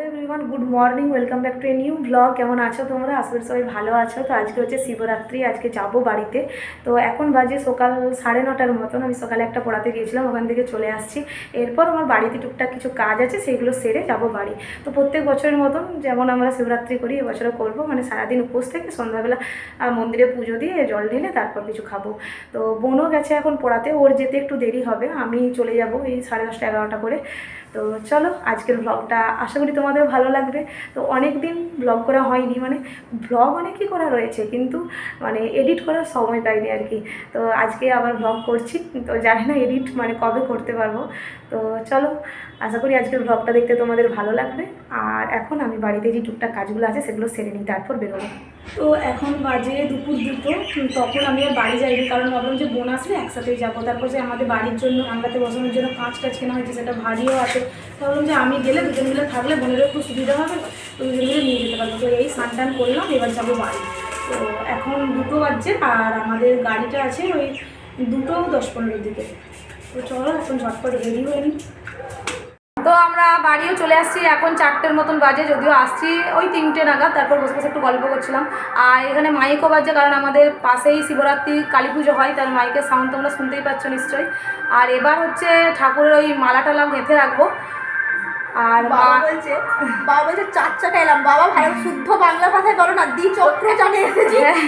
Hello everyone good morning welcome back to a new blog কেমন আছো তোমরা? করি সবাই ভালো আছো। তো আজকে হচ্ছে শিবরাত্রি, আজকে যাব বাড়িতে। তো এখন বাজে সকাল সাড়ে নটার মতন। আমি সকালে একটা পড়াতে গিয়েছিলাম, ওখান থেকে চলে আসছি। এরপর আমার বাড়িতে টুকটাক কিছু কাজ আছে, সেগুলো সেরে যাব বাড়ি। তো প্রত্যেক বছরের মতন যেমন আমরা শিবরাত্রি করি, এবছরও করব। মানে সারাদিন উপোস থেকে সন্ধ্যাবেলা মন্দিরে পুজো দিয়ে জল ঢেলে তারপর কিছু খাব। তো বোনও গেছে এখন পড়াতে, ওর যেতে একটু দেরি হবে। আমি চলে যাব এই সাড়ে দশটা এগারোটা করে। তো চলো, আজকের ব্লগটা আশা করি তোমাদের ভালো লাগবে। তো অনেক দিন ব্লগ করা হয়নি মানে ব্লগ অনেকই করা রয়েছে, কিন্তু মানে এডিট করার সময় পাইনি আর কি। তো আজকে আবার ব্লগ করছি, তো জানি না এডিট মানে কবে করতে পারব। তো চলো, আশা করি আজকের ব্লগটা দেখতে তোমাদের ভালো লাগবে। আর এখন আমি বাড়িতে যে টুকটাক কাজগুলো আছে, সেগুলো সেরে নিই, তারপর বেরোবো। তো এখন বাজে দুপুর দুটো তখন আমি আর বাড়ি যাইনি, কারণ ভাবলাম যে বোন আসলে একসাথেই যাব। তারপর যে আমাদের বাড়ির জন্য আংলাতে বসানোর জন্য কাঁচ টাচ কেনা হয়েছে, সেটা ভারীও আছে। ভাবলাম যে আমি গেলে দুজন মিলে থাকলে বোনেরও একটু সুবিধা হবে, তো দুজন মিলে নিয়ে যেতে পারব। তো এই স্নান টান করলাম, এবার যাব বাড়ি। তো এখন দুটো বাজছে, আর আমাদের গাড়িটা আছে ওই দুটো দশ পনেরোর দিকে। তো চলো, এখন ঝটপট রেডি হয়ে নিই তো আমরা বাড়িও চলে আসছি এখন চারটের মতন বাজে যদিও আসছি ওই তিনটে নাগাদ তারপর বসে বসে একটু গল্প করছিলাম। আর এখানে মাইকও বাজছে কারণ আমাদের পাশেই শিবরাত্রি কালী পুজো হয় তার মাইকের সাউন্ড তোমরা শুনতেই পাচ্ছ নিশ্চয়ই। আর এবার হচ্ছে ঠাকুরের ওই মালা টালা গেঁথে রাখব। আর বাবা বলছে বাবা বলছে চার চাকা এলাম বাবা ভালো শুদ্ধ বাংলা ভাষায় বলো না দ্বি চক্র জানে এসেছি। হ্যাঁ,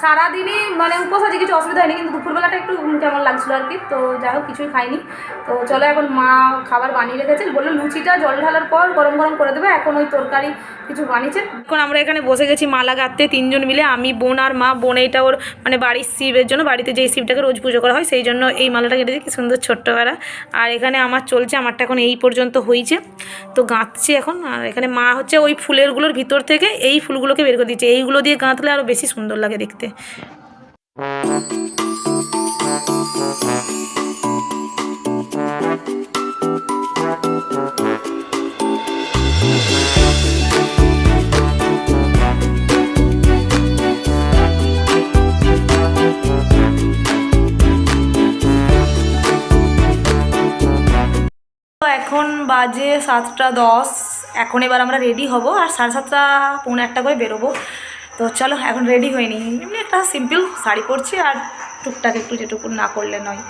সারাদিনই মানে উপোস আছে, কিছু অসুবিধা হয়নি, কিন্তু দুপুরবেলাটা একটু কেমন লাগছিল আর কি। তো যাই হোক, কিছুই খাইনি। তো চলো এখন মা খাবার বানিয়ে রেখেছে। বলল লুচিটা জল ঢালার পর গরম গরম করে দেবে, এখন ওই তরকারি কিছু বানিয়েছে। এখন আমরা এখানে বসে গেছি মালা গাঁথতে, তিনজন মিলে, আমি, বোন আর মা। বোন এইটা ওর মানে বাড়ির শিবের জন্য, বাড়িতে যেই শিবটাকে রোজ পুজো করা হয়, সেই জন্য এই মালাটা কেটেছে, কি সুন্দর ছোট্টবেলা। আর এখানে আমার চলছে, আমারটা এখন এই পর্যন্ত হয়েছে তো গাঁথছি এখন, আর এখানে মা হচ্ছে ওই ফুলেরগুলোর ভিতর থেকে এই ফুলগুলোকে বের করে দিচ্ছে। এইগুলো দিয়ে গাঁথলে আরও বেশি সুন্দর লাগে দেখতে। তো এখন বাজে সাতটা দশ। এখন এবার আমরা রেডি হব, আর সাড়ে সাতটা, পৌনে একটা করে বেরোবো। তো চলো, এখন রেডি হয়নি। এমনি একটা সিম্পল শাড়ি পরছি আর টুকটাক একটু যেটুকু না করলে নয়।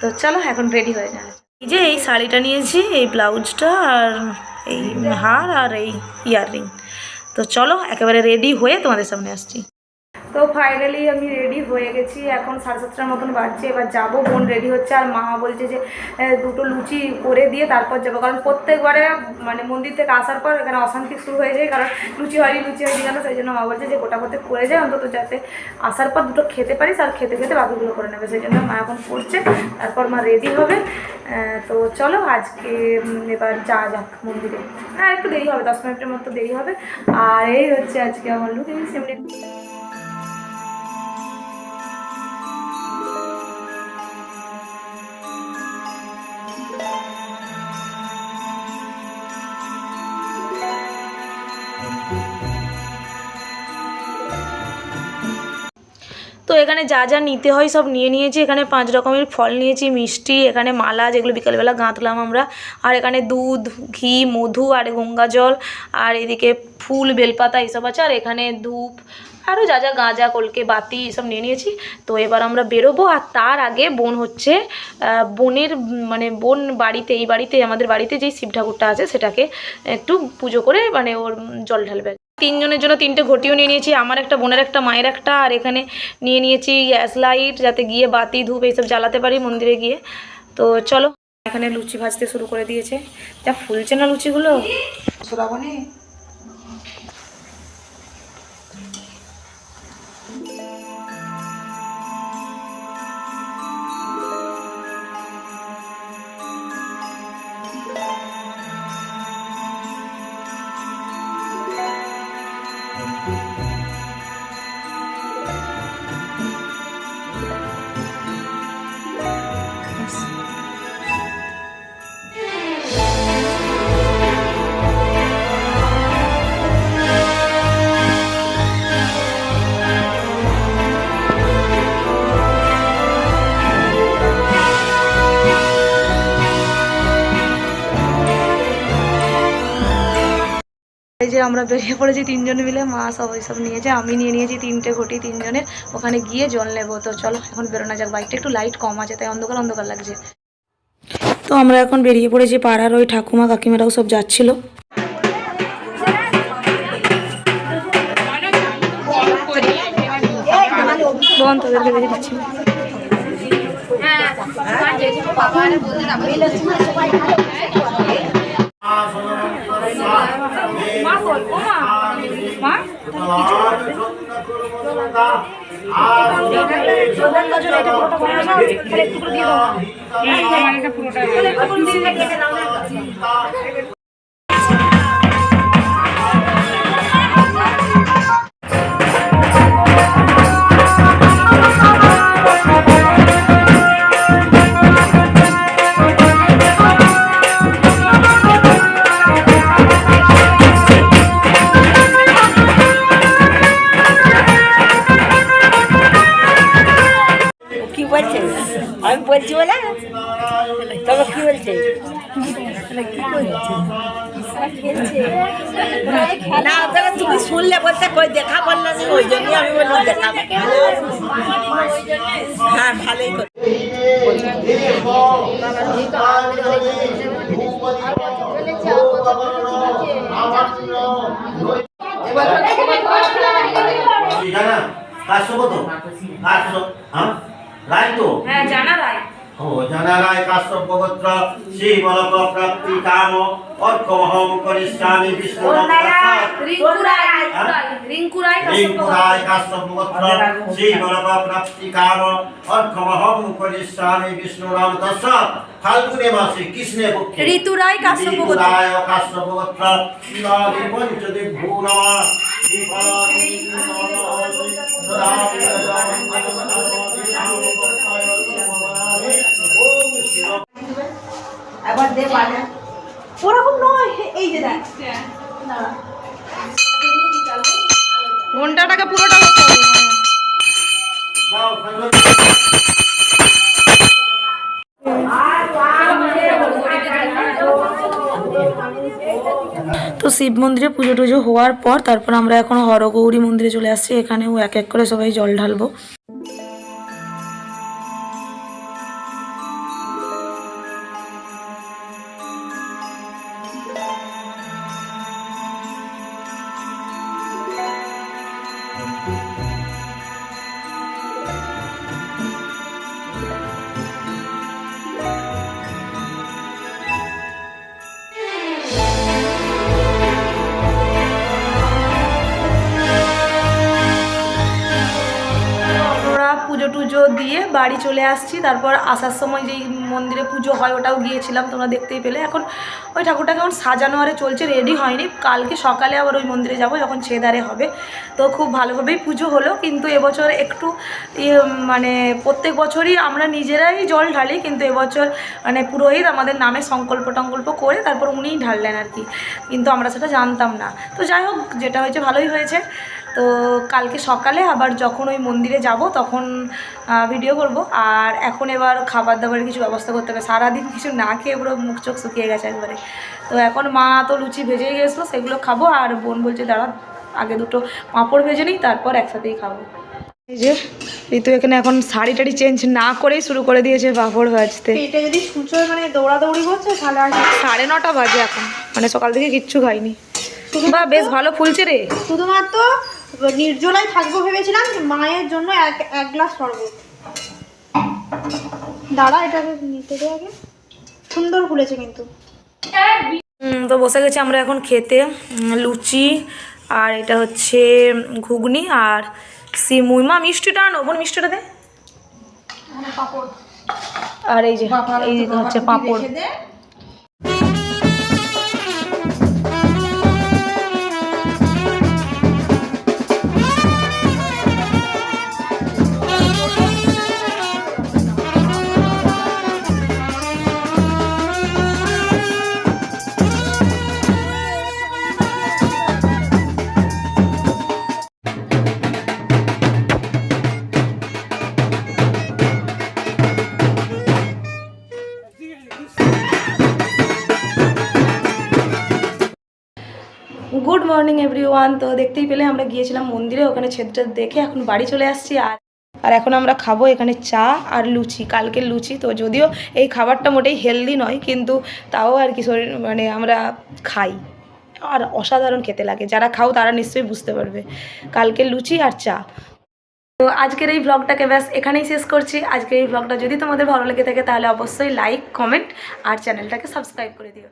তো চলো, এখন রেডি হয়ে যায় এই যে এই শাড়িটা নিয়েছি, এই ব্লাউজটা আর এই হার আর এই ইয়াররিং। তো চলো, একেবারে রেডি হয়ে তোমাদের সামনে আসছি। তো ফাইনালি আমি রেডি হয়ে গেছি। এখন সাড়ে সাতটার মতন বাড়ছে এবার যাব, বোন রেডি হচ্ছে আর মা বলছে যে দুটো লুচি করে দিয়ে তারপর যাব। কারণ প্রত্যেকবারে মানে মন্দির থেকে আসার পর এখানে অশান্তি শুরু হয়ে যায়, কারণ লুচি হয়নি লুচি হয়নি কেন? সেই জন্য মা বলছে যে গোটা করতে করে যায় অন্তত যাতে আসার পর দুটো খেতে পারিস আর খেতে খেতে বাকিগুলো করে নেবে। সেই জন্য মা এখন করছে, তারপর মা রেডি হবে। তো চলো আজকে এবার যা যাক মন্দিরে। হ্যাঁ একটু দেরি হবে, দশ মিনিটের মতো দেরি হবে। আর এই হচ্ছে আজকে আমার লুক সেমনি তো এখানে যা যা নিতে হয় সব নিয়ে নিয়েছি। এখানে পাঁচ রকমের ফল নিয়েছি, মিষ্টি, এখানে মালা যেগুলো বিকালবেলা গাঁথলাম আমরা। আর এখানে দুধ, ঘি, মধু, আর গঙ্গা জল, আর এদিকে ফুল, বেলপাতা এসব আছে। আর এখানে ধূপ, আরও যা যা গাঁজা, কলকে বাতি এসব নিয়ে নিয়েছি। তো এবার আমরা বেরোবো, আর তার আগে বোন হচ্ছে বোনের মানে বোন বাড়িতে, এই বাড়িতে, আমাদের বাড়িতে যেই শিব ঠাকুরটা আছে, সেটাকে একটু পুজো করে মানে ওর জল ঢালবে। তিনজনের জন্য তিনটে ঘটিও নিয়ে নিয়েছি। আমার একটা বোনের একটা, মায়ের একটা, আর এখানে নিয়ে নিয়েছি গ্যাস লাইট যাতে গিয়ে বাতি ধূপ এইসব জ্বালাতে পারি মন্দিরে গিয়ে। তো চলো, এখানে লুচি ভাজতে শুরু করে দিয়েছে। যা ফুলছে না লুচিগুলো? আমরা বেরিয়ে পড়েছি তিনজন মিলে মা সব সব নিয়েছে আমি নিয়ে নিয়েছি তিনটে ঘটি তিনজনের ওখানে গিয়ে জল নেব। তো চলো এখন বেরোনো যাক বাইকটা একটু লাইট কম আছে তাই অন্ধকার অন্ধকার লাগছে। তো আমরা এখন বেরিয়ে পড়েছি পাড়ার ওই ঠাকুমা কাকিমারাও সব যাচ্ছিল। বোন তোদেরকে দেখে দিচ্ছি। মা পুরোটা না তুমি শুনলে বলতে কই দেখা বললে না ওই জন্যই আমি বললাম দেখা হ্যাঁ ভালোই করে। কত হ্যাঁ? রায় তো? হ্যাঁ জানা রায়। ও জানা রায় কাশ্যপ গোত্র শ্রী বলক প্রাপ্তি কাম অর্কমহম করিষ্যামি বিষ্ণু রিঙ্কু রায় রিঙ্কু রায় রিঙ্কু রায় কাশ্যপ গোত্র শ্রী বলক প্রাপ্তি কাম অর্কমহম করিষ্যামি বিষ্ণু রাম দশ ফাল্গুনে মাসে কৃষ্ণে পক্ষে ঋতু রায় কাশ্যপ গোত্র। ঋতু রায় কাশ্যপ গোত্র শিবাদি পঞ্চদেব ভূনমা দে পারে ওরকম নয় এই যে দেখ। ঘন্টাটাকে পুরোটা হবে। তো শিব মন্দিরে পুজো টুজো হওয়ার পর তারপর আমরা এখন হরগৌরী মন্দিরে চলে আসছি। এখানেও এক এক করে সবাই জল ঢালবো। দিয়ে বাড়ি চলে আসছি। তারপর আসার সময় যেই মন্দিরে পুজো হয় ওটাও গিয়েছিলাম, তোমরা দেখতেই পেলে। এখন ওই ঠাকুরটাকে এখন সাজানো আরে চলছে রেডি হয়নি। কালকে সকালে আবার ওই মন্দিরে যাব, যখন ছেদারে হবে। তো খুব ভালোভাবেই পুজো হলো, কিন্তু এবছর একটু ইয়ে মানে প্রত্যেক বছরই আমরা নিজেরাই জল ঢালি, কিন্তু এবছর মানে পুরোহিত আমাদের নামে সংকল্প টঙ্কল্প করে তারপর উনিই ঢাললেন আর কি। কিন্তু আমরা সেটা জানতাম না। তো যাই হোক, যেটা হয়েছে ভালোই হয়েছে। তো কালকে সকালে আবার যখন ওই মন্দিরে যাব তখন ভিডিও করব। আর এখন এবার খাবার দাবারের কিছু ব্যবস্থা করতে হবে। সারাদিন কিছু না খেয়ে পুরো মুখ চোখ শুকিয়ে গেছে একবারে। তো এখন মা তো লুচি ভেজেই গেছিল সেগুলো খাব। আর বোন বলছে দাঁড়া আগে দুটো পাঁপড় ভেজে নিই তারপর একসাথেই খাব। এই যে ঋতু এখানে এখন শাড়ি টাড়ি চেঞ্জ না করেই শুরু করে দিয়েছে পাঁপড় ভাজতে। পেটে যদি সূর্য মানে দৌড়াদৌড়ি করছে তাহলে আর সাড়ে নটা বাজে এখন। মানে সকাল থেকে কিচ্ছু খাইনি। বা বেশ ভালো ফুলছে রে। শুধুমাত্র নির্জলায় থাকব ভেবেছিলাম মায়ের জন্য এক এক গ্লাস শরবত। দাঁড়া এটাকে নিতে দে আগে। সুন্দর ফুলেছে কিন্তু। তো বসে গেছি আমরা এখন খেতে। লুচি আর এটা হচ্ছে ঘুগনি আর সিমুই মা মিষ্টিটা আনো বোন মিষ্টিটা দে। আর এই যে এই যে হচ্ছে পাঁপড়। মর্নিং এভরিওয়ান তো দেখতেই পেলে আমরা গিয়েছিলাম মন্দিরে, ওখানে ছেদটা দেখে এখন বাড়ি চলে আসছি। আর আর এখন আমরা খাব এখানে চা আর লুচি, কালকের লুচি। তো যদিও এই খাবারটা মোটেই হেলদি নয়, কিন্তু তাও আর কি শরীর মানে আমরা খাই। আর অসাধারণ খেতে লাগে। যারা খাও তারা নিশ্চয়ই বুঝতে পারবে। কালকের লুচি আর চা। তো আজকের এই ব্লগটাকে ব্যাস এখানেই শেষ করছি। আজকের এই ব্লগটা যদি তোমাদের ভালো লেগে থাকে তাহলে অবশ্যই লাইক কমেন্ট আর চ্যানেলটাকে সাবস্ক্রাইব করে দিও।